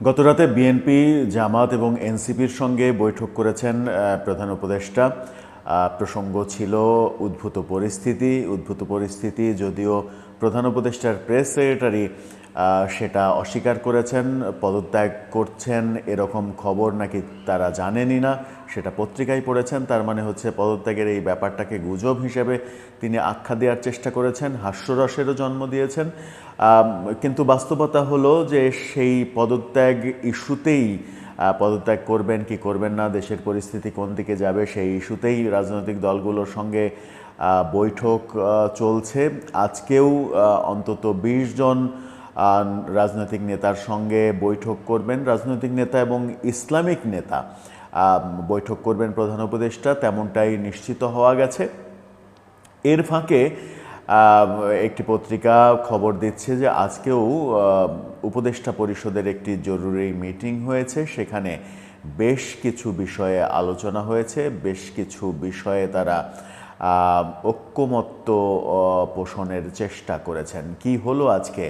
গতরাতে বিএনপি, জামাত এবং এনসিপির সঙ্গে বৈঠক করেছেন প্রধান উপদেষ্টা। প্রসঙ্গ ছিল উদ্ভূত পরিস্থিতি উদ্ভূত পরিস্থিতি যদিও প্রধান উপদেষ্টার প্রেস সেক্রেটারি সেটা অস্বীকার করেছেন, পদত্যাগ করছেন এরকম খবর নাকি তারা জানেনই না, সেটা পত্রিকায় পড়েছেন, তার মানে হচ্ছে পদত্যাগের এই ব্যাপারটাকে গুজব হিসেবে তিনি আখ্যা দেওয়ার চেষ্টা করেছেন, হাস্যরসেরও জন্ম দিয়েছেন। কিন্তু বাস্তবতা হলো যে সেই পদত্যাগ ইস্যুতেই পদত্যাগ করবেন কি করবেন না, দেশের পরিস্থিতি কোন দিকে যাবে সেই ইস্যুতেই রাজনৈতিক দলগুলোর সঙ্গে বৈঠক চলছে। আজকেও অন্তত বিশ জন রাজনৈতিক নেতার সঙ্গে বৈঠক করবেন রাজনৈতিক নেতা এবং ইসলামিক নেতা। বৈঠক করবেন প্রধান উপদেষ্টা, তেমনটাই নিশ্চিত হওয়া গেছে। এর ফাঁকে একটি পত্রিকা খবর দিচ্ছে যে আজকেও উপদেষ্টা পরিষদের একটি জরুরি মিটিং হয়েছে। সেখানে বেশ কিছু বিষয়ে আলোচনা হয়েছে, বেশ কিছু বিষয়ে তারা ঐক্যমত্য পোষণের চেষ্টা করেছেন। কি হলো আজকে?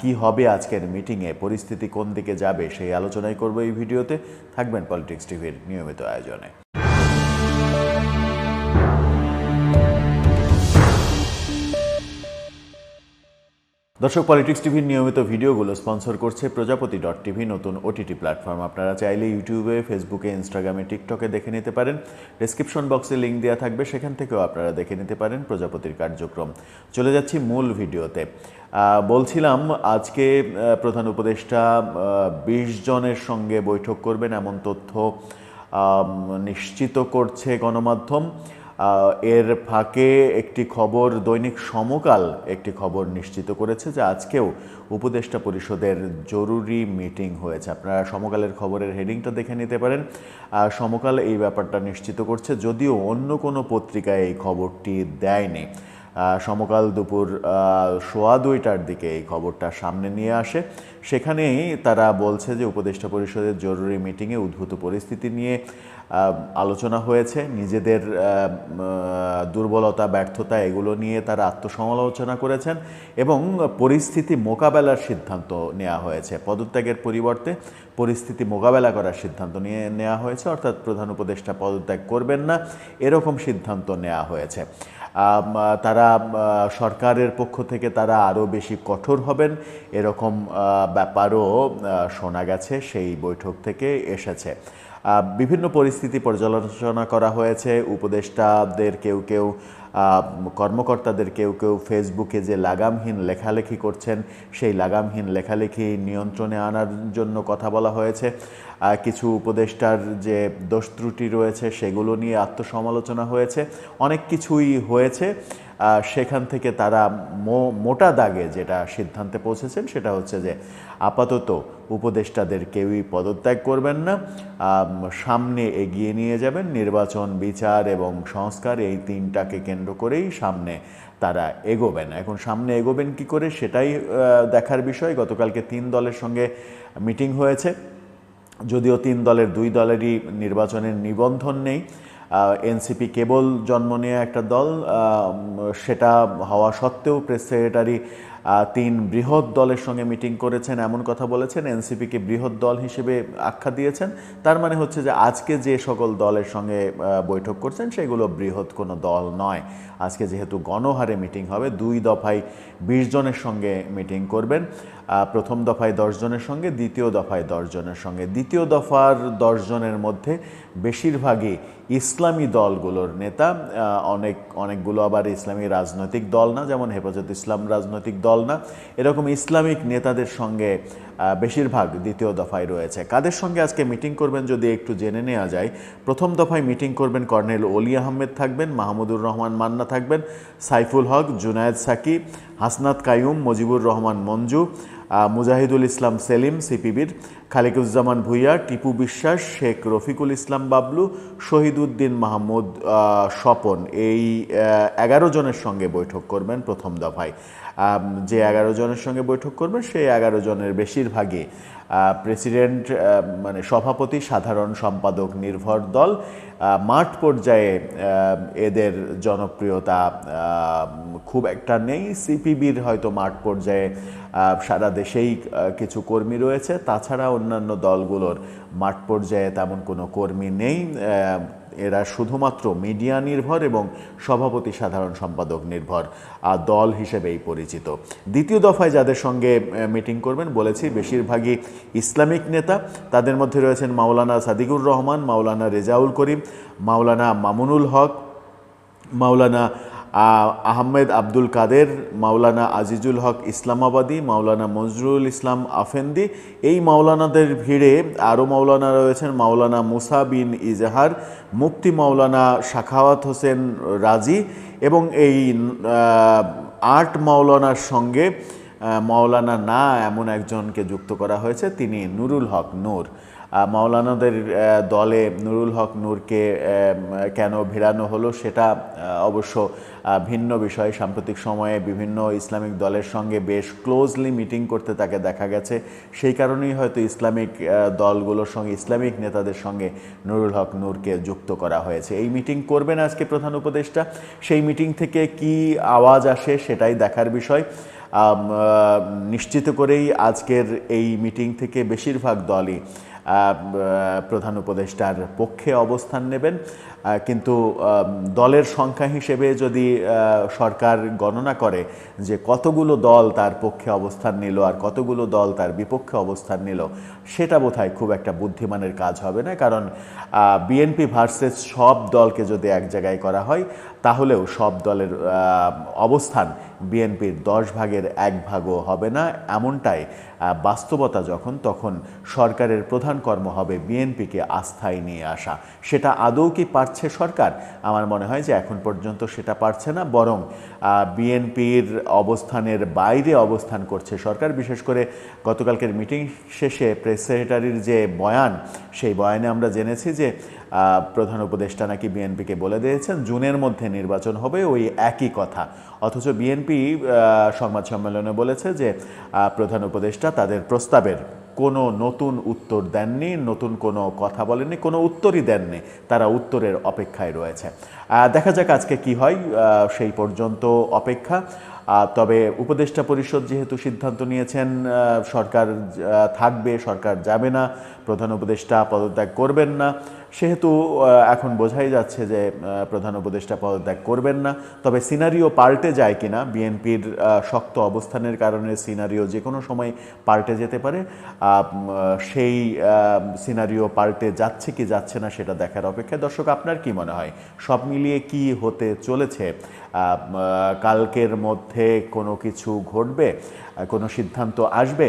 কি হবে আজকের মিটিংয়ে? পরিস্থিতি কোন দিকে যাবে? সেই আলোচনাই করব এই ভিডিওতে। থাকবেন পলিটিক্স টিভির নিয়মিত আয়োজনে। দর্শক পলিটিক্স টিভির নিয়মিত ভিডিওগুলো স্পন্সর করছে প্রজাপতি ডট টিভি নতুন ওটিটি প্ল্যাটফর্ম আপনারা চাইলে ইউটিউবে ফেসবুকে ইনস্টাগ্রামে টিকটকে দেখে নিতে পারেন। ডেসক্রিপশন বক্সে লিঙ্ক দেওয়া থাকবে, সেখান থেকেও আপনারা দেখে নিতে পারেন প্রজাপতির কার্যক্রম। চলে যাচ্ছি মূল ভিডিওতে। বলছিলাম আজকে প্রধান উপদেষ্টা বিশ জনের সঙ্গে বৈঠক করবেন, এমন তথ্য নিশ্চিত করছে গণমাধ্যম। এর ফাঁকে একটি খবর, দৈনিক সমকাল একটি খবর নিশ্চিত করেছে যে আজকেও উপদেষ্টা পরিষদের জরুরি মিটিং হয়েছে। আপনারা সমকালের খবরের হেডিংটা দেখে নিতে পারেন। সমকাল এই ব্যাপারটা নিশ্চিত করছে, যদিও অন্য কোনো পত্রিকায় এই খবরটি দেয়নি। সমকাল দুপুর সোয়া দুইটার দিকে এই খবরটা সামনে নিয়ে আসে। সেখানেই তারা বলছে যে উপদেষ্টা পরিষদের জরুরি মিটিংয়ে উদ্ভূত পরিস্থিতি নিয়ে আলোচনা হয়েছে। নিজেদের দুর্বলতা, ব্যর্থতা এগুলো নিয়ে তারা আত্মসমালোচনা করেছেন এবং পরিস্থিতি মোকাবেলার সিদ্ধান্ত নেওয়া হয়েছে। পদত্যাগের পরিবর্তে পরিস্থিতি মোকাবেলা করার সিদ্ধান্ত নিয়ে নেওয়া হয়েছে। অর্থাৎ প্রধান উপদেষ্টা পদত্যাগ করবেন না, এরকম সিদ্ধান্ত নেওয়া হয়েছে। তারা সরকারের পক্ষ থেকে তারা আরও বেশি কঠোর হবেন। এরকম ব্যাপারও শোনা গেছে, সেই বৈঠক থেকে এসেছে। বিভিন্ন পরিস্থিতি পর্যালোচনা করা হয়েছে। উপদেষ্টাদের কেউ কেউ কর্মকর্তাদের কেউ কেউ ফেসবুকে যে লাগামহীন লেখালেখি করছেন, সেই লাগামহীন লেখালেখি নিয়ন্ত্রণে আনার জন্য কথা বলা হয়েছে। কিছু উপদেষ্টার যে দোষ ত্রুটি রয়েছে, সেগুলো নিয়ে আত্মসমালোচনা হয়েছে। অনেক কিছুই হয়েছে। সেখান থেকে তারা মোটা দাগে যেটা সিদ্ধান্তে পৌঁছেছেন, সেটা হচ্ছে যে আপাতত উপদেষ্টাদের কেউই পদত্যাগ করবেন না। সামনে এগিয়ে নিয়ে যাবেন। নির্বাচন, বিচার এবং সংস্কার এই তিনটাকে কেন্দ্র করেই সামনে তারা এগোবেন। এখন সামনে এগোবেন কি করে সেটাই দেখার বিষয়। গতকালকে তিন দলের সঙ্গে মিটিং হয়েছে। যদিও তিন দলের দুই দলেরই নির্বাচনের নিবন্ধন নেই। এনসিপি কেবল জন্ম নেওয়া একটা দল সেটা হওয়া সত্ত্বেও প্রেস সেক্রেটারি তিন বৃহৎ দলের সঙ্গে মিটিং করেছেন, এমন কথা বলেছেন, এনসিপিকে বৃহৎ দল হিসেবে আখ্যা দিয়েছেন। তার মানে হচ্ছে যে আজকে যে সকল দলের সঙ্গে বৈঠক করছেন, সেগুলো বৃহৎ কোনো দল নয়। আজকে যেহেতু গণহারে মিটিং হবে, দুই দফায় বিশ জনের সঙ্গে মিটিং করবেন। প্রথম দফায় দশ জনের সঙ্গে, দ্বিতীয় দফায় দশ জনের সঙ্গে। দ্বিতীয় দফার দশ জনের মধ্যে বেশিরভাগই ইসলামী দলগুলোর নেতা। অনেক, অনেকগুলো আবার ইসলামী রাজনৈতিক দল না, যেমন হেফাজত ইসলাম রাজনৈতিক দল না, এরকম ইসলামিক নেতাদের সঙ্গে বেশিরভাগ দ্বিতীয় দফায় রয়েছে। কাদের সঙ্গে আজকে মিটিং করবেন যদি একটু জেনে নেওয়া যায়, প্রথম দফায় মিটিং করবেন কর্নেল অলি আহমেদ থাকবেন, মাহমুদুর রহমান মান্না থাকবেন, সাইফুল হক, জুনায়েদ সাকি, হাসনাত কায়ুম, মজিবুর রহমান মঞ্জু মুজাহিদুল ইসলাম সেলিম, সিপিবির খালিকুজ্জামান ভুইয়া, টিপু বিশ্বাস, শেখ রফিকুল ইসলাম বাবলু, শহীদুদ্দিন মাহমুদ স্বপন। এই এগারো জনের সঙ্গে বৈঠক করবেন প্রথম দফায়। যে এগারো জনের সঙ্গে বৈঠক করবেন, সেই এগারো জনের বেশিরভাগই প্রেসিডেন্ট মানে সভাপতি, সাধারণ সম্পাদক, নির্ভর দল মাঠ পর্যায়ে এদের জনপ্রিয়তা খুব একটা নেই। সিপিবির হয়তো মাঠ পর্যায়ে সারা দেশেই কিছু কর্মী রয়েছে। তাছাড়া অন্যান্য দলগুলোর মাঠ পর্যায়ে তেমন কোনো কর্মী নেই। এরা শুধুমাত্র মিডিয়া নির্ভর এবং সভাপতি সাধারণ সম্পাদক নির্ভর দল হিসেবেই পরিচিত। দ্বিতীয় দফায় যাদের সঙ্গে মিটিং করবেন, বলেছি, বেশিরভাগই ইসলামিক নেতা। তাদের মধ্যে রয়েছেন মাওলানা সাদিকুর রহমান, মাওলানা রেজাউল করিম, মাওলানা মামুনুল হক, মাওলানা আহমেদ আব্দুল কাদের মাওলানা আজিজুল হক ইসলামাবাদী মাওলানা মজরুল ইসলাম আফেন্দি। এই মাওলানাদের ভিড়ে আরও মাওলানা রয়েছেন মাওলানা মুসা বিন ইজাহার মুফতি মাওলানা শাখাওয়াত হোসেন রাজি এবং এই আহ, আট মাওলানার সঙ্গে মাওলানা না এমন একজনকে যুক্ত করা হয়েছে তিনি নুরুল হক নূর। মাওলানাদের দলে নুরুল হক নূরকে কেন ভিড়ানো হলো সেটা অবশ্য ভিন্ন বিষয়। সাম্প্রতিক সময়ে বিভিন্ন ইসলামিক দলের সঙ্গে বেশ ক্লোজলি মিটিং করতে তাকে দেখা গেছে। সেই কারণেই হয়তো ইসলামিক দলগুলোর সঙ্গে, ইসলামিক নেতাদের সঙ্গে নুরুল হক নূরকে যুক্ত করা হয়েছে। এই মিটিং করবেন আজকে প্রধান উপদেষ্টা। সেই মিটিং থেকে কি আওয়াজ আসে সেটাই দেখার বিষয়। নিশ্চিত করেই আজকের এই মিটিং থেকে বেশিরভাগ দলই প্রধান উপদেষ্টার পক্ষে অবস্থান নেবেন। কিন্তু দলের সংখ্যা হিসেবে যদি সরকার গণনা করে যে কতগুলো দল তার পক্ষে অবস্থান নিল আর কতগুলো দল তার বিপক্ষে অবস্থান নিল, সেটা বোধহয় খুব একটা বুদ্ধিমানের কাজ হবে না। কারণ বিএনপি ভার্সেস সব দলকে যদি এক জায়গায় করা হয়, তাহলেও সব দলের অবস্থান বিএনপির দশ ভাগের এক ভাগও হবে না। এমনটাই বাস্তবতা যখন, তখন সরকারের প্রধান কর্ম হবে বিএনপিকে আস্থায় নিয়ে আসা। সেটা আদৌ কি পারছে সরকার? আমার মনে হয় যে এখন পর্যন্ত সেটা পারছে না, বরং বিএনপির অবস্থানের বাইরে অবস্থান করছে সরকার। বিশেষ করে গতকালকের মিটিং শেষে প্রেস সেক্রেটারির যে বয়ান, সেই বয়ানে আমরা জেনেছি যে প্রধান উপদেষ্টা নাকি বিএনপিকে বলে দিয়েছেন, জুনের মধ্যে নির্বাচন হবে, ওই একই কথা। অথচ বিএনপি সংবাদ সম্মেলনে বলেছে যে প্রধান উপদেষ্টা তাদের প্রস্তাবের কোনো নতুন উত্তর দেননি, নতুন কোনো কথা বলেননি, কোনো উত্তরই দেননি, তারা উত্তরের অপেক্ষায় রয়েছে। দেখা যাক আজকে কি হয় সেই পর্যন্ত অপেক্ষা। তবে উপদেষ্টা পরিষদ যেহেতু সিদ্ধান্ত নিয়েছেন সরকার থাকবে, সরকার যাবে না, প্রধান উপদেষ্টা পদত্যাগ করবেন না সেহেতু এখন বোঝাই যাচ্ছে যে প্রধান উপদেষ্টা পদত্যাগ করবেন না। তবে সিনারিও পাল্টে যায় কিনা, বিএনপির শক্ত অবস্থানের কারণে সিনারিও যে কোনো সময় পাল্টে যেতে পারে সেই সিনারিও পাল্টে যাচ্ছে কি যাচ্ছে না সেটা দেখার অপেক্ষায়। দর্শক, আপনার কি মনে হয়? সব মিলিয়ে কি হতে চলেছে? কালকের মধ্যে কোনো কিছু ঘটবে? কোনো সিদ্ধান্ত আসবে?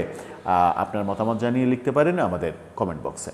আপনার মতামত জানিয়ে লিখতে পারেন আমাদের কমেন্ট বক্সে